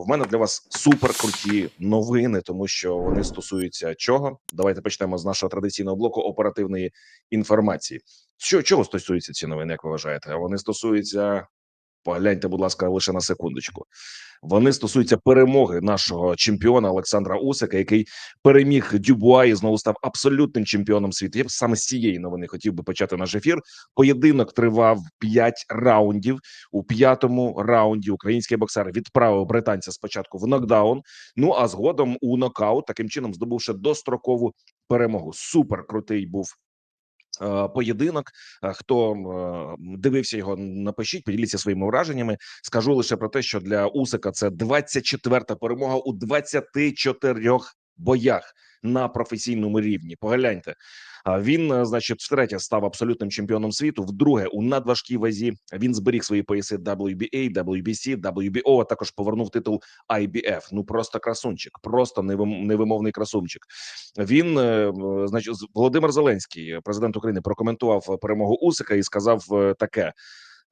В мене для вас супер круті новини, тому що вони стосуються чого. Давайте почнемо з нашого традиційного блоку оперативної інформації. Що чого стосуються ці новини, як ви вважаєте? Вони стосуються. Погляньте, будь ласка, лише на секундочку. Вони стосуються перемоги нашого чемпіона Олександра Усика, який переміг Дюбуа і знову став абсолютним чемпіоном світу. Я б саме з цієї новини хотів би почати наш ефір. Поєдинок тривав 5 раундів. У п'ятому раунді український боксер відправив британця спочатку в нокдаун. Ну а згодом у нокаут, таким чином здобувши дострокову перемогу. Супер крутий був. Поєдинок, хто дивився його, напишіть, поділіться своїми враженнями. Скажу лише про те, що для Усика це 24-та перемога у 24 боях на професійному рівні. Погляньте, він, е, значить, втретє став абсолютним чемпіоном світу. Вдруге, у надважкій вазі він зберіг свої пояси WBA, WBC, WBO, а також повернув титул IBF. Ну просто красунчик, просто невим- невимовний красунчик. Він, е, е, значить, Володимир Зеленський, президент України, прокоментував перемогу Усика і сказав е, таке.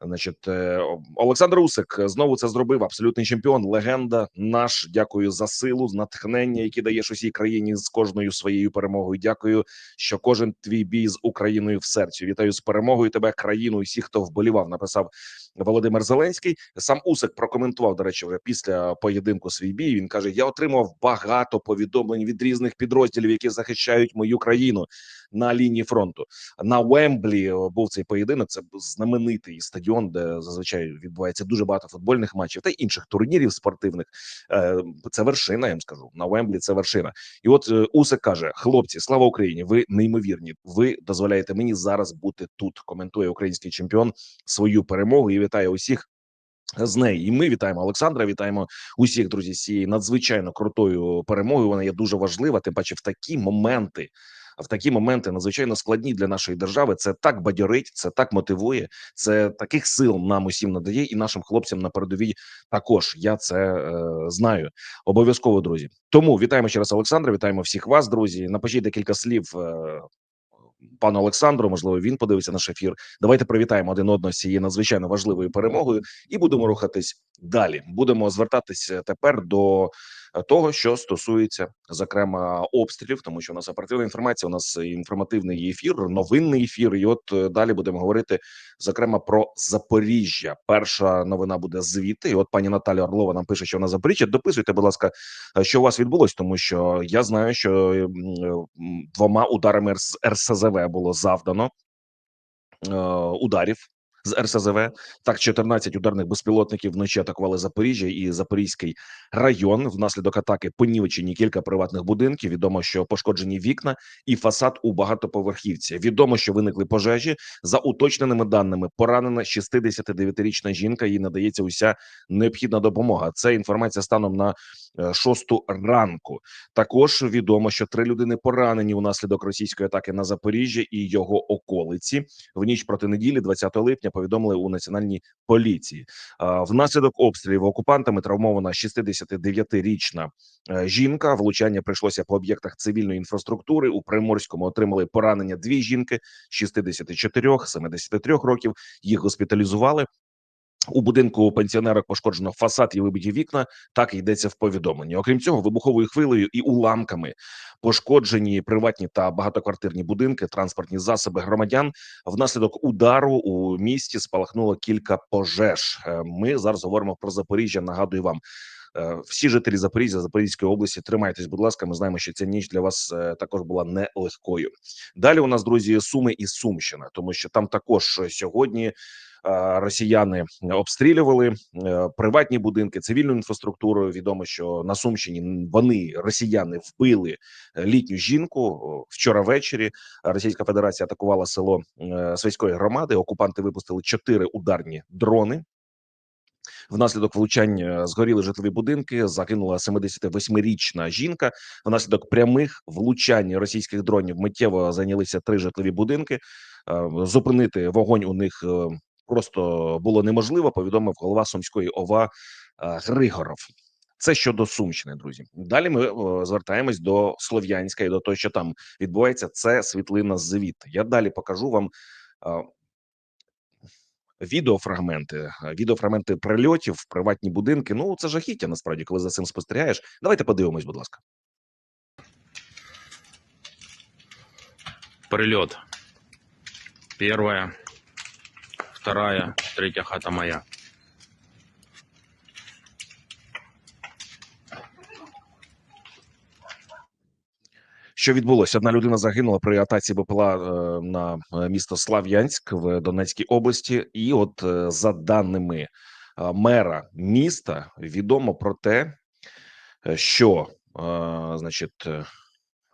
Значить, е, Олександр Усик знову це зробив. Абсолютний чемпіон, легенда. Наш дякую за силу, натхнення, які даєш усій країні з кожною своєю перемогою. Дякую, що кожен твій бій з Україною в серці. Вітаю з перемогою тебе, країну і всіх, хто вболівав. Написав Володимир Зеленський. Сам Усик прокоментував. До речі, вже після поєдинку свій бій. Він каже: Я отримав багато повідомлень від різних підрозділів, які захищають мою країну на лінії фронту. На Вемблі е, був цей поєдинок. Це знаменитий стадіон, де зазвичай відбувається дуже багато футбольних матчів та інших турнірів спортивних. Е, Це вершина. Я вам скажу на Вемблі. Це вершина. І от е, Усик каже: хлопці, слава Україні! Ви неймовірні. Ви дозволяєте мені зараз бути тут. Коментує український чемпіон свою перемогу і вітає усіх. З неї і ми вітаємо Олександра. Вітаємо усіх друзі з цією надзвичайно крутою перемогою. Вона є дуже важлива. Тим паче в такі моменти, в такі моменти надзвичайно складні для нашої держави. Це так бадьорить, це так мотивує, це таких сил нам усім надає, і нашим хлопцям на передовій також. Я це е, знаю. Обов'язково, друзі. Тому вітаємо ще раз Олександра. Вітаємо всіх вас, друзі. Напишіть декілька слів. Е, Пану Олександру, можливо, він подивиться наш ефір. Давайте привітаємо один одного з цією надзвичайно важливою перемогою, і будемо рухатись далі. Будемо звертатися тепер до е, того, що стосується зокрема обстрілів, тому що у нас оперативна інформація. У нас інформативний ефір, новинний ефір. І от е, далі будемо говорити зокрема про Запоріжжя. Перша новина буде звідти. І от пані Наталя Орлова нам пише, що вона Запоріжжя. Дописуйте, будь ласка, е, що у вас відбулось, тому що я знаю, що е, двома ударами РС- РСЗВ було завдано ударів з РСЗВ. Так, 14 ударних безпілотників вночі атакували Запоріжжя і Запорізький район. Внаслідок атаки понівечені кілька приватних будинків. Відомо, що пошкоджені вікна і фасад у багатоповерхівці. Відомо, що виникли пожежі. За уточненими даними, поранена 69-річна жінка. Їй надається уся необхідна допомога. Це інформація станом на шосту ранку. Також відомо, що три людини поранені унаслідок російської атаки на Запоріжжя і його околиці. В ніч проти неділі, 20 липня, повідомили у національній поліції. Внаслідок обстрілів окупантами травмована 69-річна е, жінка. Влучання прийшлося по об'єктах цивільної інфраструктури. У Приморському отримали поранення дві жінки 64, 73 років. Їх госпіталізували. У будинку пенсіонерок пошкоджено фасад і вибиті вікна. Так йдеться в повідомленні. Окрім цього, вибуховою хвилею і уламками пошкоджені приватні та багатоквартирні будинки, транспортні засоби громадян. Внаслідок удару у місті спалахнуло кілька пожеж. Е, Ми зараз говоримо про Запоріжжя. Нагадую вам. Е, Всі жителі Запоріжжя, Запорізької області, тримайтесь, будь ласка. Ми знаємо, що ця ніч для вас е, також була нелегкою. Далі у нас друзі Суми і Сумщина, тому що там також сьогодні е, росіяни обстрілювали приватні будинки, цивільну інфраструктуру. Відомо, що на Сумщині вони росіяни вбили літню жінку вчора ввечері. Російська Федерація атакувала село е, громади. Окупанти випустили чотири ударні дрони. Внаслідок влучань е, згоріли житлові будинки. Загинула 78-річна жінка. Внаслідок прямих влучань російських дронів миттєво зайнялися три житлові будинки. Е, Зупинити вогонь у них е, просто було неможливо. Повідомив голова Сумської ОВА Григоров. Це щодо Сумщини, друзі. Далі ми звертаємось до Слов'янська і до того, що там відбувається. Це світлина звіт. Я далі покажу вам. Відеофрагменти, е, відеофрагменти прильотів приватні будинки. Ну це жахіття. Насправді, коли за цим спостерігаєш. Давайте подивимось, будь ласка. Прильот. Перша, вторая, третя хата моя. Що відбулося? Одна людина загинула при атаці БПЛА е, на е, місто Слав'янськ в Донецькій області, і от е, за даними мера міста, відомо про те, що значить.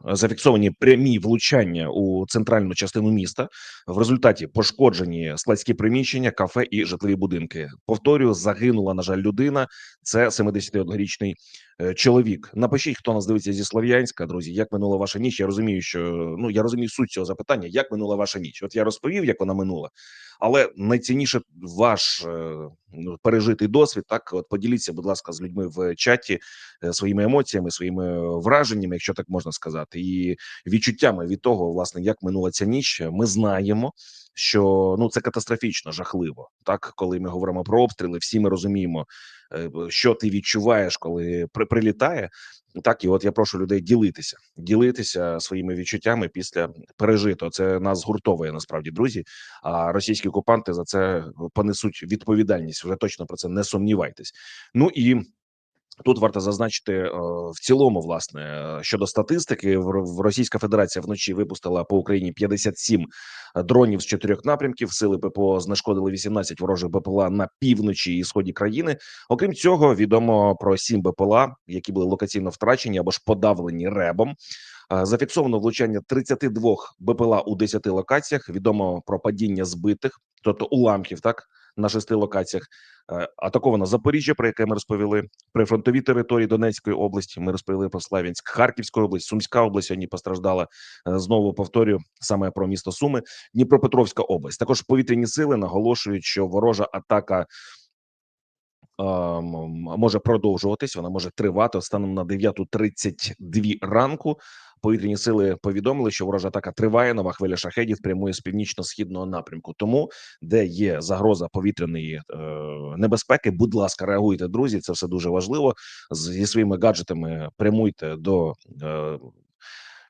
Зафіксовані прямі влучання у центральну частину міста. В результаті пошкоджені складські приміщення, кафе і житлові будинки. Повторюю, загинула на жаль людина. Це 71-річний е, чоловік. Напишіть, хто нас дивиться зі Слов'янська, друзі. Як минула ваша ніч? Я розумію, що ну я розумію суть цього запитання. Як минула ваша ніч? От я розповів, як вона минула, але найцінніше ваш е, ну, пережитий досвід. Так, от поділіться, будь ласка, з людьми в чаті е, своїми емоціями, своїми враженнями, якщо так можна сказати, і відчуттями від того, власне, як минула ця ніч. Ми знаємо. Що ну це катастрофічно жахливо, так коли ми говоримо про обстріли, всі ми розуміємо, е, що ти відчуваєш, коли при прилітає. Так і от я прошу людей ділитися, ділитися своїми відчуттями після пережитого. Це нас згуртовує насправді, друзі. А російські окупанти за це понесуть відповідальність. Вже точно про це не сумнівайтесь. Ну і Тут варто зазначити е, в цілому, власне, е, щодо статистики, в Російська Федерація вночі випустила по Україні 57 дронів з чотирьох напрямків. Сили ППО знешкодили 18 ворожих БПЛА на півночі і сході країни. Окрім цього, відомо про 7 БПЛА, які були локаційно втрачені або ж подавлені ребом. Е, Зафіксовано влучання 32 БПЛА у 10 локаціях. Відомо про падіння збитих, тобто уламків, так на шести локаціях. Е, Атаковано Запоріжжя, про яке ми розповіли, прифронтові території Донецької області. Ми розповіли про Славянськ, Харківська область, Сумська область сьогодні постраждала. Е, Знову повторюю саме про місто Суми, Дніпропетровська область. Також повітряні сили наголошують, що ворожа атака. ем, Може продовжуватись, вона може тривати станом на 9.32 ранку. Повітряні сили повідомили, що ворожа атака триває. Нова хвиля шахедів прямує з північно-східного напрямку. Тому, де є загроза повітряної е, небезпеки, будь ласка, реагуйте, друзі. Це все дуже важливо. Зі своїми гаджетами прямуйте до е,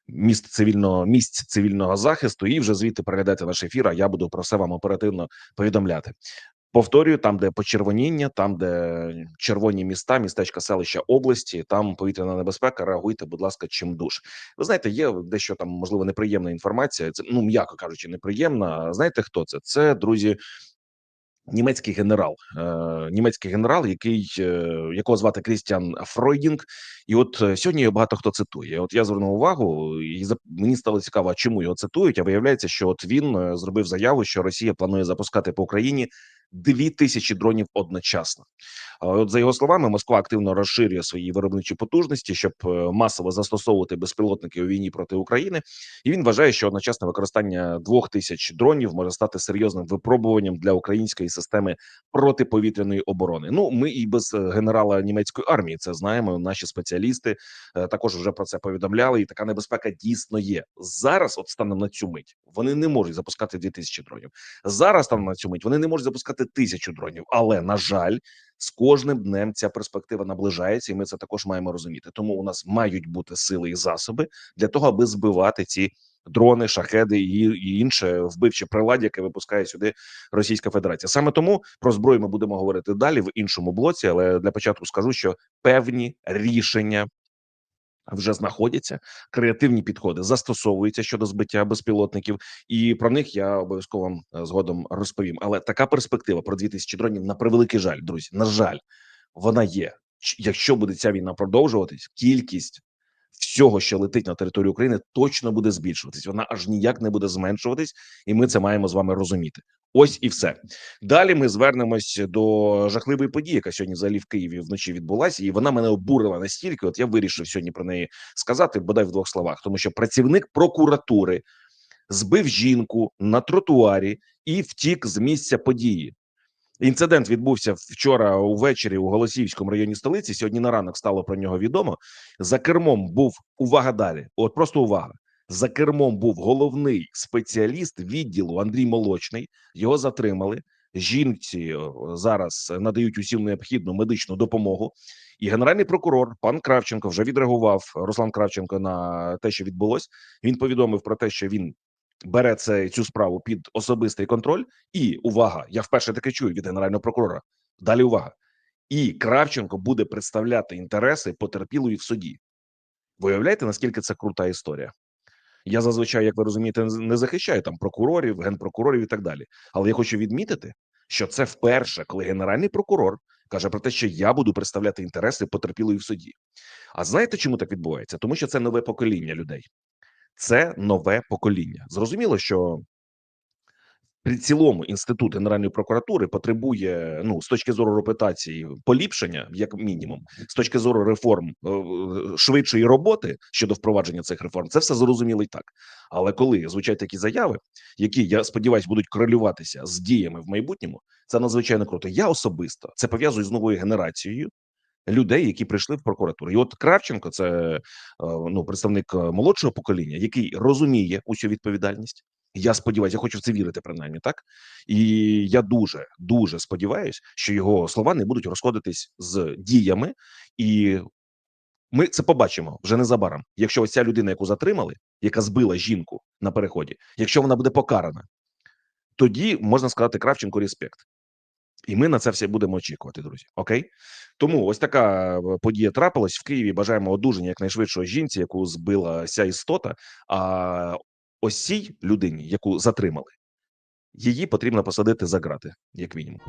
міст цивільного місць цивільного захисту, і вже звідти переглядайте наш ефір. А я буду про все вам оперативно повідомляти. Повторюю, там, де почервоніння, там, де червоні міста, містечка, селища області, там повітряна небезпека. Реагуйте, будь ласка, чим душ. Ви знаєте, є дещо там можливо неприємна інформація. Це ну м'яко кажучи, неприємна. Знаєте, хто це? Це друзі. Німецький генерал, е, німецький генерал, який е, якого звати Крістіан Фройдінг, і от е, сьогодні його багато хто цитує. От я звернув увагу, і за- мені стало цікаво, чому його цитують. А виявляється, що от він е, зробив заяву, що Росія планує запускати по Україні дві тисячі дронів одночасно. От за його словами, Москва активно розширює свої виробничі потужності, щоб е, масово застосовувати безпілотники у війні проти України. І він вважає, що одночасне використання двох тисяч дронів може стати серйозним випробуванням для української системи протиповітряної оборони. Ну ми і без е, генерала німецької армії це знаємо. Наші спеціалісти е, також вже про це повідомляли. І така небезпека дійсно є зараз. От станом на цю мить вони не можуть запускати дві тисячі дронів. Зараз станом на цю мить вони не можуть запускати тисячу дронів. Але на жаль, з кожним днем ця перспектива наближається, і ми це також маємо розуміти. Тому у нас мають бути сили і засоби для того, аби збивати ці дрони, шахеди і інше вбивче приладдя, яке випускає сюди Російська Федерація. Саме тому про зброю ми будемо говорити далі в іншому блоці. Але для початку скажу, що певні рішення. Вже знаходяться креативні підходи, застосовуються щодо збиття безпілотників, і про них я обов'язково вам е, згодом розповім. Але така перспектива про 2000 дронів на превеликий жаль, друзі. На жаль, вона є. Якщо буде ця війна продовжуватись, кількість всього, що летить на територію України, точно буде збільшуватись. Вона аж ніяк не буде зменшуватись, і ми це маємо з вами розуміти. Ось і все. Далі ми звернемось до жахливої події, яка сьогодні взагалі в Києві вночі відбулася, і вона мене обурила настільки. От я вирішив сьогодні про неї сказати, бодай в двох словах, тому що працівник прокуратури збив жінку на тротуарі і втік з місця події. Інцидент відбувся вчора увечері у Голосіївському районі столиці. Сьогодні на ранок стало про нього відомо. За кермом був увага далі. От просто увага. За кермом був головний спеціаліст відділу Андрій Молочний. Його затримали. жінці е, зараз надають усім необхідну медичну допомогу. І генеральний прокурор пан Кравченко вже відреагував Руслан Кравченко на те, що відбулось. Він повідомив про те, що він бере це цю справу під особистий контроль. І увага, я вперше таке чую від генерального прокурора. Далі увага. І Кравченко буде представляти інтереси потерпілої в суді. Ви уявляєте, наскільки це крута історія? Я зазвичай, як ви розумієте, не захищаю там прокурорів, генпрокурорів і так далі. Але я хочу відмітити, що це вперше, коли генеральний прокурор каже про те, що я буду представляти інтереси потерпілої в суді. А знаєте, чому так відбувається? Тому що це нове покоління людей. Це нове покоління. Зрозуміло, що при цілому інститут Генеральної прокуратури потребує ну з точки зору репутації поліпшення, як мінімум, з точки зору реформ е, е, швидшої роботи щодо впровадження цих реформ. Це все зрозуміло і так. Але коли звучать такі заяви, які я сподіваюся будуть корелюватися з діями в майбутньому, це надзвичайно круто. Я особисто це пов'язую з новою генерацією. Людей, які прийшли в прокуратуру, і от Кравченко, це е, ну представник молодшого покоління, який розуміє усю відповідальність. Я сподіваюся, я хочу в це вірити, принаймні так. І я дуже дуже сподіваюся, що його слова не будуть розходитись з діями, і ми це побачимо вже незабаром. Якщо ось ця людина, яку затримали, яка збила жінку на переході, якщо вона буде покарана, тоді можна сказати Кравченко респект. І ми на це все будемо очікувати, друзі. Окей, тому ось така е, подія трапилась в Києві. Бажаємо одужання якнайшвидшої жінці, яку збила ця істота. А ось цій людині, яку затримали, її потрібно посадити за грати, як мінімум.